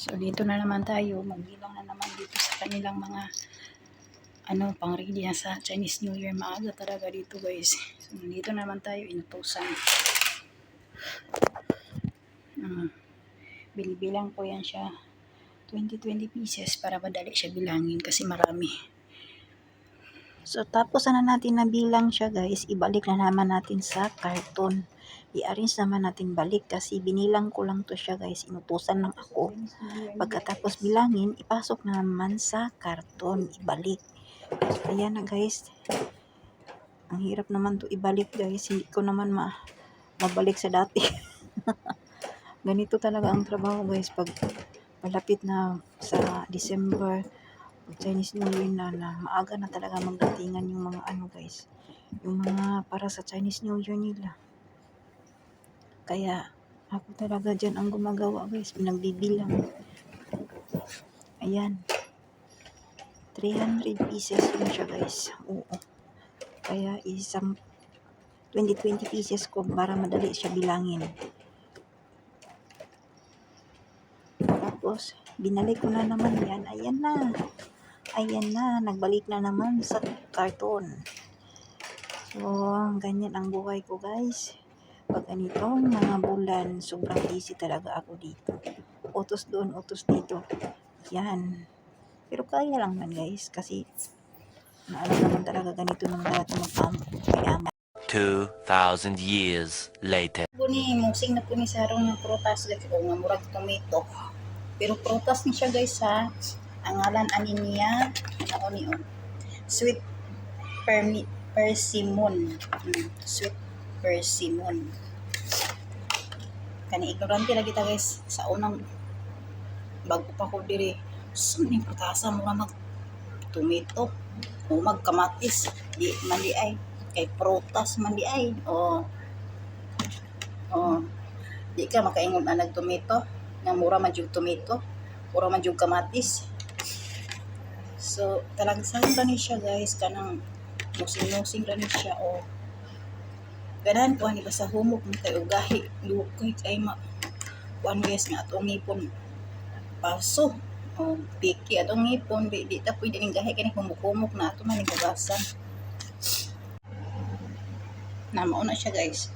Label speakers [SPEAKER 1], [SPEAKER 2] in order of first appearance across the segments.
[SPEAKER 1] So, dito na naman tayo. Magbilang na naman dito sa kanilang mga ano, pang ready na sa Chinese New Year. Maaga talaga dito guys. So, dito na naman tayo. Inutusan. Ah, binibilang ko yan siya. 20-20 pieces para madali siya bilangin kasi marami. So, tapos na natin nabilang siya guys, ibalik na naman natin sa karton. I-arrange naman natin balik kasi binilang ko lang to siya guys, inutusan lang ako. Pagkatapos bilangin, ipasok na naman sa karton, ibalik. So, ayan na guys. Ang hirap naman to ibalik guys, hindi ko naman ma mabalik sa dati. Ganito talaga ang trabaho guys pag malapit na sa December Chinese New Year na, na maaga na talaga magdatingan yung mga ano guys. Yung mga para sa Chinese New Year nila. Kaya ako talaga dyan ang gumagawa guys. Pinagbibilang. Ayan. 300 pieces yun siya guys. Oo. Kaya isang 20-20 pieces ko para madali siya bilangin. Tapos binalik ko na naman yan. Ayan na ayan na, nagbalik na naman sa karton. So, ganyan ang buhay ko guys. Pag ganitong mga bulan, sobrang busy talaga ako dito. Utos doon, utos dito. Yan. Pero kaya lang man guys, kasi naalam naman talaga ganito ng lahat ng magpapayaman.
[SPEAKER 2] 2,000 years later.
[SPEAKER 1] Kuni, musing na po ni Sarong ng prutas. Like, o nga, murag tomato. Pero prutas ni siya guys ha. Ang ngalan ani niya, ni on. Sweet permi, persimmon. Hmm, sweet persimmon. Kani ignorante lagi ta guys sa unang bago pa ko diri. Saan ning prutasa mo mag tomato o magkamatis di man di ay kay prutas man di ay o o di ka makaingon na nagtomato nga mura man jud tomato mura man jud kamatis So, talagang saan ba ni siya guys, kanang musing-musing ra ni siya o. Ganahan ko ani ba sa humok mo kay ugahi. Lukay kay ma kuan guys nga atong ngipon. Paso. O piki atong ngipon. Di, di ta pwede ning gahi kani humok-humok na ato man hugasan na mauna siya guys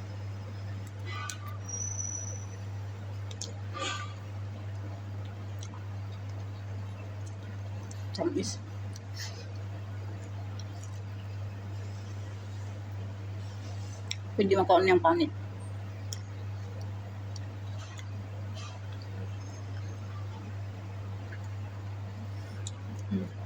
[SPEAKER 1] Tamis. Pwede makaon niyang panit. Hmm.